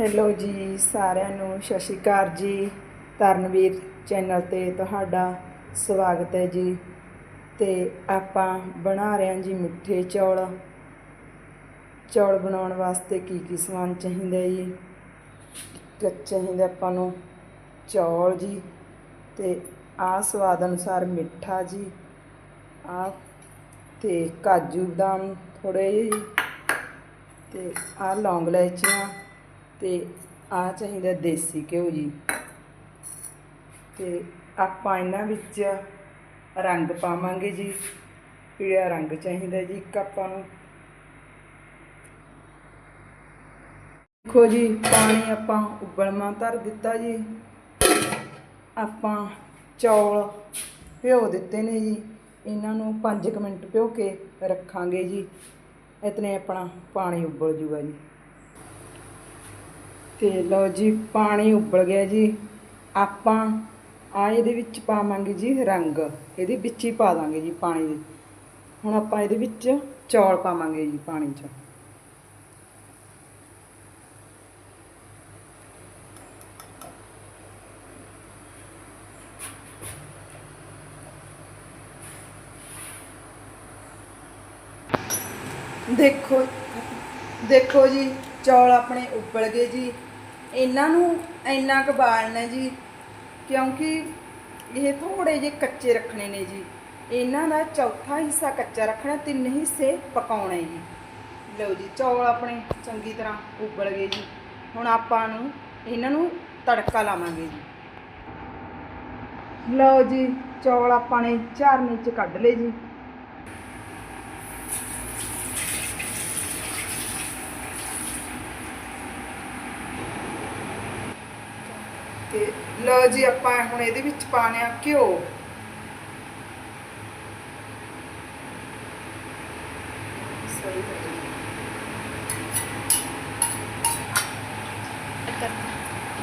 Hello ਜੀ, ਸਾਰਿਆਂ ਨੂੰ ਸਤਿ ਸ਼੍ਰੀ ਅਕਾਲ ਜੀ। ਤਰਨਵੀਰ ਚੈਨਲ ਤੇ ਤੁਹਾਡਾ ਸਵਾਗਤ ਹੈ ਜੀ। ਤੇ ਆਪਾਂ ਬਣਾ ਰਹੇ ਹਾਂ ਜੀ ਮਿੱਠੇ ਚੌਲ। ਚੌਲ ਬਣਾਉਣ ਵਾਸਤੇ ਕੀ ਕੀ ਸਮਾਨ ਚਾਹੀਦਾ ਜੀ? ਚਾਹੀਦਾ ਆਪਾਂ ਨੂੰ ਚੌਲ ਜੀ। ਤੇ ਆਹ ਸਵਾਦ ਅਨੁਸਾਰ ਮਿੱਠਾ ਜੀ। ਆ ਤੇ ਕਾਜੂ ਬਦਾਮ ਥੋੜੇ ਜਿਹੇ। ਜੀ ਤੇ ਆਹ ਲੌਂਗ ਇਲਾਇਚੀਆਂ। ਤੇ ਆਹ ਚਾਹੀਦਾ ਦੇਸੀ ਘਿਓ ਜੀ। ਤੇ ਆਪਾਂ ਇਹਨਾਂ ਵਿੱਚ ਰੰਗ ਪਾਵਾਂਗੇ ਜੀ। ਪੀਲਾ ਰੰਗ ਚਾਹੀਦਾ ਜੀ ਇੱਕ ਆਪਾਂ ਨੂੰ। ਦੇਖੋ ਜੀ, ਪਾਣੀ ਆਪਾਂ ਉਬਲਮਾ ਧਰ ਦਿੱਤਾ ਜੀ। ਆਪਾਂ ਚੌਲ ਭਿਓ ਦਿੱਤੇ ਨੇ ਜੀ। ਇਹਨਾਂ ਨੂੰ 5 ਮਿੰਟ ਭਿਓ ਕੇ ਰੱਖਾਂਗੇ ਜੀ। ਇਤਨੇ ਆਪਣਾ ਪਾਣੀ ਉਬਲ ਜੂਗਾ ਜੀ। ਤੇ ਲਓ ਜੀ, ਪਾਣੀ ਉਬਲ ਗਿਆ ਜੀ। ਆਪਾਂ ਆ ਇਹਦੇ ਵਿੱਚ ਪਾਵਾਂਗੇ ਜੀ ਰੰਗ। ਇਹਦੇ ਵਿੱਚ ਹੀ ਪਾ ਦਾਂਗੇ ਜੀ ਪਾਣੀ ਦੇ। ਹੁਣ ਆਪਾਂ ਇਹਦੇ ਵਿੱਚ ਚੌਲ ਪਾਵਾਂਗੇ ਜੀ ਪਾਣੀ 'ਚ। ਦੇਖੋ ਦੇਖੋ ਜੀ, ਚੌਲ ਆਪਣੇ ਉਬਲ ਗਏ ਜੀ। ਇਹਨਾਂ ਨੂੰ ਇੰਨਾ ਕੁ ਬਾਲਣਾ ਜੀ, ਕਿਉਂਕਿ ਇਹ ਥੋੜੇ ਜਿਹੇ ਕੱਚੇ ਰੱਖਣੇ ਨੇ ਜੀ। ਇਹਨਾਂ ਦਾ ਚੌਥਾ ਹਿੱਸਾ ਕੱਚਾ ਰੱਖਣਾ, ਤਿੰਨ ਹਿੱਸੇ ਪਕਾਉਣੇ ਜੀ। ਲਓ ਜੀ, ਚੌਲ ਆਪਣੇ ਚੰਗੀ ਤਰ੍ਹਾਂ ਉਬਲ ਗਏ ਜੀ। ਹੁਣ ਆਪਾਂ ਨੂੰ ਇਹਨਾਂ ਨੂੰ ਤੜਕਾ ਲਾਵਾਂਗੇ ਜੀ। ਲਓ ਜੀ, ਚੌਲ ਆਪਾਂ ਨੇ ਝਾਰਨੀ ਚ ਕੱਢ ਲਏ ਜੀ। ਤੇ ਲਓ ਜੀ ਆਪਾਂ ਹੁਣ ਇਹਦੇ ਵਿੱਚ ਪਾਣੇ ਆ ਘਿਓ।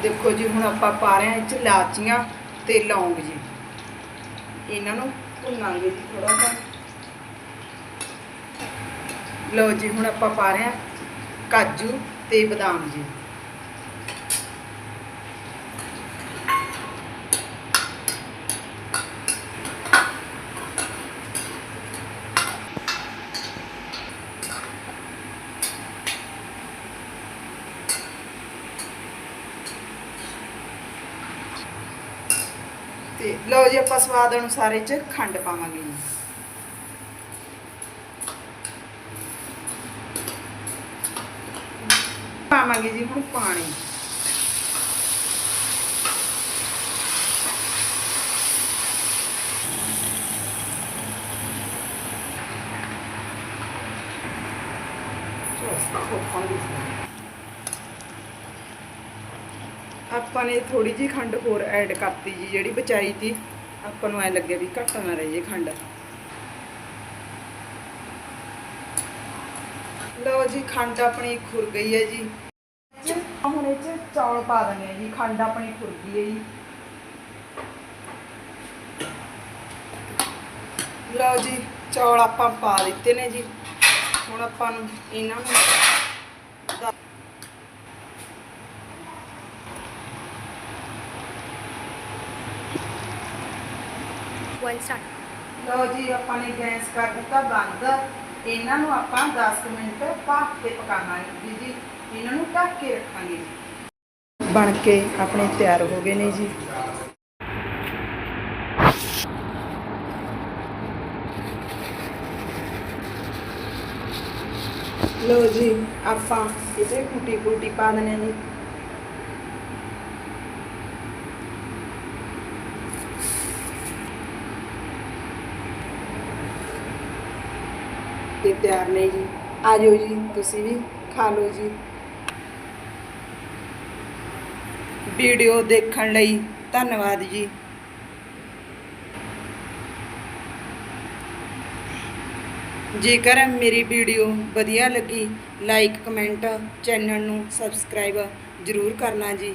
ਦੇਖੋ ਜੀ ਹੁਣ ਆਪਾਂ ਪਾ ਰਹੇ ਹਾਂ ਇਹ ਚ ਲਾਚੀਆਂ ਤੇ ਲੌਂਗ ਜੀ। ਇਹਨਾਂ ਨੂੰ ਭੁੰਨਾਂਗੇ ਜੀ ਥੋੜਾ ਜਿਹਾ। ਲਓ ਜੀ ਹੁਣ ਆਪਾਂ ਪਾ ਰਹੇ ਹਾਂ ਕਾਜੂ ਤੇ ਬਦਾਮ ਜੀ। ਤੇ ਲਓ ਜੀ ਆਪਾਂ ਸਵਾਦ ਅਨੁਸਾਰ ਇਹ ਚ ਖੰਡ ਪਾਵਾਂਗੇ ਜੀ। ਪਾਵਾਂਗੇ ਜੀ ਹੁਣ ਪਾਣੀ। ਆਪਾਂ ਨੇ ਥੋੜੀ ਜੀ ਖੰਡ ਹੋਰ ਐਡ ਕਰਤੀ ਜੀ ਜਿਹੜੀ ਬਚਾਈ ਤੀ। ਆਪਾਂ ਨੂੰ ਐ ਲੱਗਿਆ ਵੀ ਘੱਟ ਨਾ ਰਹੇ ਖੰਡ। ਲਓ ਜੀ ਖੰਡ ਆਪਣੀ ਖੁਰ ਗਈ ਹੈ ਜੀ। ਹੁਣ ਇਹ ਚ ਚੌਲ ਪਾ ਆ ਜੀ ਖੰਡ ਆਪਣੀ ਖੁਰ ਗਈ ਹੈ ਜੀ। ਲਓ ਜੀ ਚੌਲ ਆਪਾਂ ਪਾ ਦਿੱਤੇ ਨੇ ਜੀ। ਹੁਣ ਆਪਾਂ ਨੂੰ ਇਹਨਾਂ ਨੂੰ One start. ਲਓ ਜੀ, ਆਪਾਂ ਨੇ ਗੈਸ ਕਰ ਦਿੱਤਾ ਬੰਦ। ਇਹਨਾਂ ਨੂੰ ਆਪਾਂ 10 ਮਿੰਟ ਭਾਪ ਤੇ ਪਕਾਵਾਂਗੇ। ਜੀ ਇਹਨਾਂ ਨੂੰ ਢੱਕ ਕੇ ਰੱਖਾਂਗੇ ਜੀ। ਬਣ ਕੇ ਆਪਣੇ ਤਿਆਰ ਹੋ ਗਏ ਨੇ ਜੀ। ਲਓ ਜੀ, ਆਪਾਂ ਇਹਦੇ ਕੁਟੀ ਕੁੱਟੀ ਪਾ ਦਨੇ ਜੀ। ਤੇ ਤਿਆਰ ਨੇ ਜੀ। ਆ ਜਾਓ ਜੀ, ਤੁਸੀਂ ਵੀ ਖਾ ਲਓ ਜੀ। ਵੀਡੀਓ ਦੇਖਣ ਲਈ ਧੰਨਵਾਦ ਜੀ। ਜੇਕਰ ਮੇਰੀ ਵੀਡੀਓ ਵਧੀਆ ਲੱਗੀ, ਲਾਈਕ, ਕਮੈਂਟ, ਚੈਨਲ ਨੂੰ ਸਬਸਕ੍ਰਾਈਬ ਜ਼ਰੂਰ ਕਰਨਾ ਜੀ।